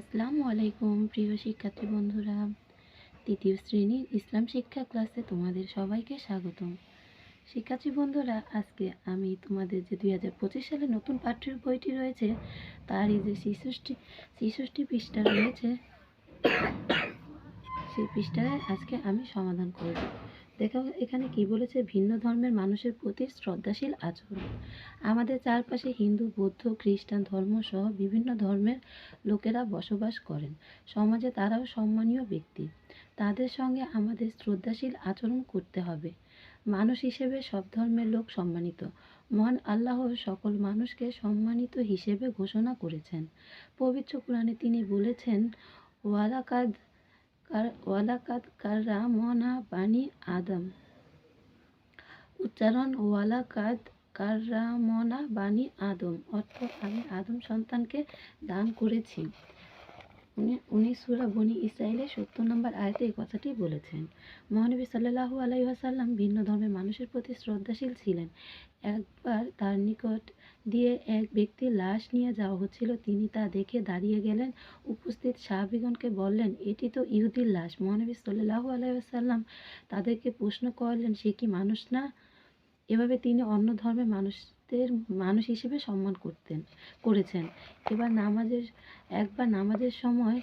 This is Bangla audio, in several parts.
আসসালামু আলাইকুম, প্রিয় শিক্ষার্থী বন্ধুরা। তৃতীয় শ্রেণির ইসলাম শিক্ষা ক্লাসে তোমাদের সবাইকে স্বাগতম। শিক্ষার্থী বন্ধুরা, আজকে আমি তোমাদের যে দুই হাজার পঁচিশ সালে নতুন পাঠ্যের বইটি রয়েছে তারই যে ছেষট্টি ছেষট্টি পৃষ্ঠা রয়েছে, সেই পৃষ্ঠায় আজকে আমি সমাধান করব। দেখো, এখানে কি বলেছে? ভিন্ন ধর্মের মানুষের প্রতি শ্রদ্ধাশীল আচরণ। আমাদের চারপাশে হিন্দু, বৌদ্ধ, খ্রিস্টান ধর্ম সহ বিভিন্ন ধর্মের লোকেরা বসবাস করেন। সমাজে তারাও সম্মানীয় ব্যক্তি। তাদের সঙ্গে আমাদের শ্রদ্ধাশীল আচরণ করতে হবে। মানুষ হিসেবে সব ধর্মের লোক সম্মানিত। মহান আল্লাহ সকল মানুষকে সম্মানিত হিসেবে ঘোষণা করেছেন। পবিত্র কোরআনে তিনি বলেছেন, ওয়ালাকাদ ওয়ালাকাদ কাররামনা বানি আদম। উচ্চারণ ওয়ালাকাদ কাররামনা বানি আদম, অর্থ আমি আদম সন্তানকে দান করেছি। উনি উনি সুরা বনি ইসরায়েলের সত্তর নম্বর আয়তে এই কথাটি বলেছেন। মহানবী সাল্লাহু আলাইসাল্লাম ভিন্ন ধর্মের মানুষের প্রতি শ্রদ্ধাশীল ছিলেন। একবার তার নিকট দিয়ে এক ব্যক্তির লাশ নিয়ে যাওয়া হচ্ছিল। তিনি তা দেখে দাঁড়িয়ে গেলেন। উপস্থিত সাহাবিগণকে বললেন, এটি তো ইহুদির লাশ। মহানবী সাল্লাহু আলাইসাল্লাম তাদেরকে প্রশ্ন করলেন, সে কি মানুষ না? এভাবে তিনি অন্য ধর্মের মানুষদের, মানুষ হিসেবে সম্মান করতেন, করেছেন। এবার নামাজের, একবার নামাজের সময়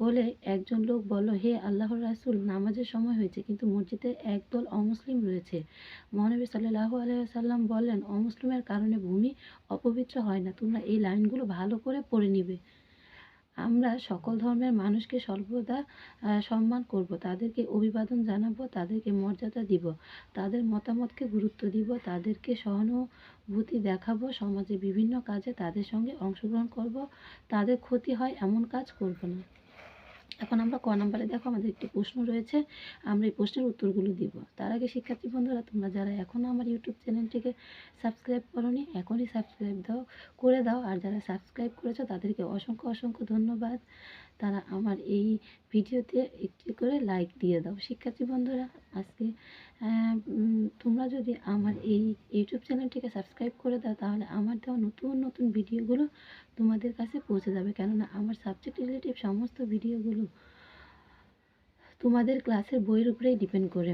হলে একজন লোক বলল, হে আল্লাহর রাসুল, নামাজের সময় হয়েছে, কিন্তু মসজিদে একদল অমুসলিম রয়েছে। মহানবী সাল্লাল্লাহু আলাইহি সাল্লাম বললেন, অমুসলিমের কারণে ভূমি অপবিত্র হয় না, তোমরা এই লাইনগুলো ভালো করে পড়ে নিবে। আমরা সকল ধর্মের মানুষকে সর্বদা সম্মান করব, তাদেরকে অভিবাদন জানাব, তাদেরকে মর্যাদা দিব, তাদের মতামতকে গুরুত্ব দিব, তাদেরকে সহানুভূতি দেখাবো, সমাজে বিভিন্ন কাজে তাদের সঙ্গে অংশগ্রহণ করব, তাদের ক্ষতি হয় এমন কাজ করব না। এখন আমরা ক নম্বরে দেখো, আমাদের একটি প্রশ্ন রয়েছে। আমরা এই প্রশ্নের উত্তরগুলো দিব। তার আগে শিক্ষার্থী বন্ধুরা, তোমরা যারা এখনও আমার ইউটিউব চ্যানেলটিকে সাবস্ক্রাইব করনি, এখনই সাবস্ক্রাইব দাও, করে দাও। আর যারা সাবস্ক্রাইব করেছ, তাদেরকে অসংখ্য অসংখ্য ধন্যবাদ। তারা আমার এই ভিডিওতে একটি করে লাইক দিয়ে দাও। শিক্ষার্থী বন্ধুরা, আজকে তোমরা যদি আমার এই ইউটিউব চ্যানেলটিকে সাবস্ক্রাইব করে দাও, তাহলে আমার দেওয়া নতুন নতুন ভিডিওগুলো তোমাদের কাছে পৌঁছে যাবে। কেননা আমার সাবজেক্ট রিলেটিভ সমস্ত ভিডিওগুলো তোমাদের ক্লাসের বইয়ের উপরেই ডিপেন্ড করে।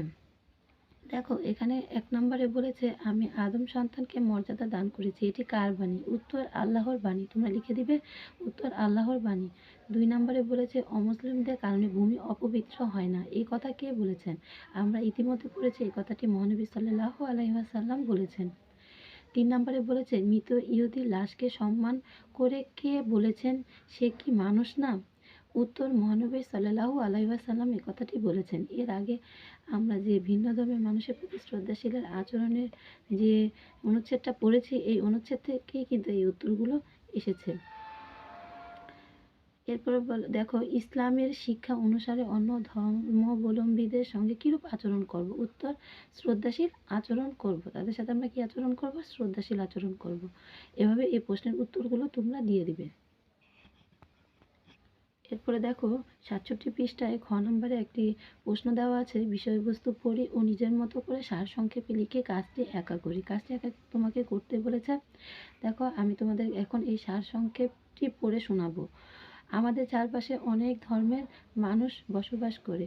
দেখো, এখানে এক নম্বরে বলেছে, আমি আদম সন্তানকে মর্যাদা দান করেছি। এটি কার বাণী? উত্তর, আল্লাহর বাণী। তোমরা লিখে দিবে, উত্তর, আল্লাহর বাণী। দুই নম্বরে বলেছে, অমুসলিমদের কারণে ভূমি অপবিত্র হয় না। এই কথা কে বলেছেন? আমরা ইতিমধ্যে পড়েছি, এই কথাটি মহানবী সাল্লাল্লাহু আলাইহি ওয়াসাল্লাম বলেছেন। তিন নম্বরে বলেছে, মৃত ইহুদির লাশকে সম্মান করে কে বলেছেন? সে কি মানুষ না? উত্তর মহানবী সাল্লাল্লাহু আলাইহি ওয়াসাল্লাম এই কথাটি বলেছেন। এর আগে আমরা যে ভিন্ন ধর্মের মানুষের প্রতি শ্রদ্ধাশীলের আচরণের যে অনুচ্ছেদটা পড়েছি, এই অনুচ্ছেদ থেকেই কিন্তু এই উত্তরগুলো এসেছে। এরপরে দেখো, ইসলামের শিক্ষা অনুসারে অন্য ধর্মাবলম্বীদের সঙ্গে কিরূপ আচরণ করব? উত্তর, শ্রদ্ধাশীল আচরণ করব। তাদের সাথে আমরা কি আচরণ করব? শ্রদ্ধাশীল আচরণ করব। এভাবে এই প্রশ্নের উত্তরগুলো তোমরা দিয়ে দিবে। এরপরে দেখো সাতষট্টি পৃষ্ঠায় খ নম্বরে একটি প্রশ্ন দেওয়া আছে, বিষয়বস্তু পড়ি ও নিজের মতো করে সারসংক্ষেপে লিখে কাজটি একা করি। কাজটি একা তোমাকে করতে বলেছে। দেখো আমি তোমাদের এখন এই সারসংক্ষেপটি পড়ে শোনাবো। আমাদের চারপাশে অনেক ধর্মের মানুষ বসবাস করে।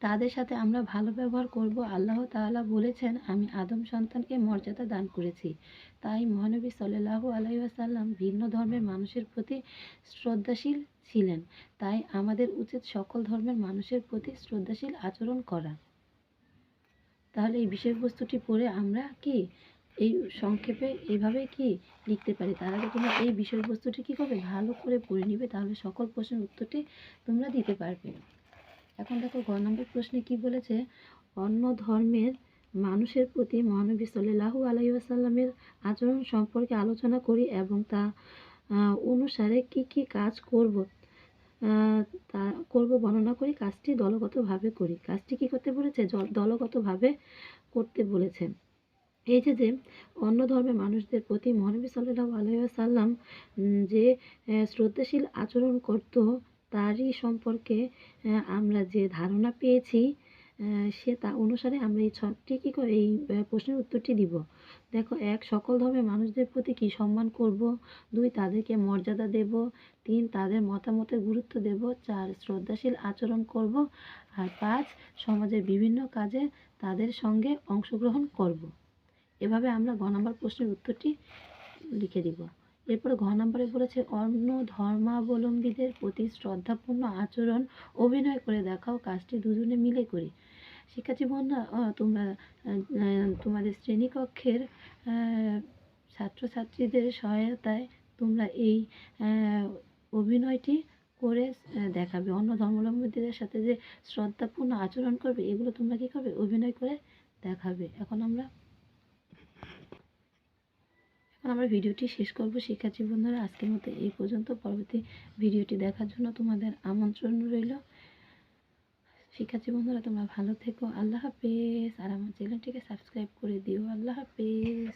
তাদের সাথে আমরা ভালো ব্যবহার করব। আল্লাহ তাআলা বলেছেন, আমি আদম সন্তানকে মর্যাদা দান করেছি। তাই মহানবী সাল্লাল্লাহু আলাইহি ওয়াসাল্লাম ভিন্ন ধর্মের মানুষের প্রতি শ্রদ্ধাশীল ছিলেন। তাই আমাদের উচিত সকল ধর্মের মানুষের প্রতি শ্রদ্ধাশীল আচরণ করা। তাহলে এই বিষয়বস্তুটি পড়ে আমরা কি? এই সংক্ষেপে এইভাবে কি লিখতে পারি? তার আগে তোমরা এই বিষয়বস্তুটি কী করবে ভালো করে পড়ে নিবে? তাহলে সকল প্রশ্নের উত্তরটি তোমরা দিতে পারবে। এখন দেখো গ নম্বর প্রশ্নে কি বলেছে? অন্য ধর্মের মানুষের প্রতি মহানবী সাল্লাল্লাহু আলাইহি ওয়াসাল্লামের আচরণ সম্পর্কে আলোচনা করি এবং তা অনুসারে কি কি কাজ করব তা করব বর্ণনা করি, কাজটি দলগতভাবে করি। কাজটি কি করতে বলেছে? দলগতভাবে করতে বলেছে। এই যে যে অন্য ধর্মের মানুষদের প্রতি মহানবী সাল্লাল্লাহু আলাইহি ওয়াসাল্লাম যে শ্রদ্ধাশীল আচরণ করত তারই সম্পর্কে আমরা যে ধারণা পেয়েছি সে তা অনুসারে আমরা এই ছকটি কী করে এই প্রশ্নের উত্তরটি দিব। দেখো, এক, সকল ধর্মের মানুষদের প্রতি কি সম্মান করব? দুই, তাদেরকে মর্যাদা দেব? তিন, তাদের মতামতের গুরুত্ব দেব? চার, শ্রদ্ধাশীল আচরণ করব? আর পাঁচ, সমাজের বিভিন্ন কাজে তাদের সঙ্গে অংশগ্রহণ করব। এভাবে আমরা ঘ নম্বর প্রশ্নের উত্তরটি লিখে দিব। এরপরে ঘ নম্বরে বলেছে অন্য ধর্মাবলম্বীদের প্রতি শ্রদ্ধাপূর্ণ আচরণ অভিনয় করে দেখাও কাজটি দুজনে মিলে করি। শিক্ষার্থী বন্ধুরা আহ, তোমরা তোমাদের শ্রেণীকক্ষের ছাত্রছাত্রীদের সহায়তায় তোমরা এই অভিনয়টি করে দেখাবে। অন্য ধর্মাবলম্বীদের সাথে যে শ্রদ্ধাপূর্ণ আচরণ করবে এগুলো তোমরা কী করবে? অভিনয় করে দেখাবে। এখন আমরা এখন আমরা ভিডিওটি শেষ করব। শিক্ষার্থী বন্ধুরা, আজকের মতো এই পর্যন্ত। পরবর্তী ভিডিওটি দেখার জন্য তোমাদের আমন্ত্রণ রইল। শিক্ষার্থী বন্ধুরা, তোমরা ভালো থেকো। আল্লাহ হাফেজ। আর আমার চ্যানেলটিকে সাবস্ক্রাইব করে দিও। আল্লাহ হাফেজ।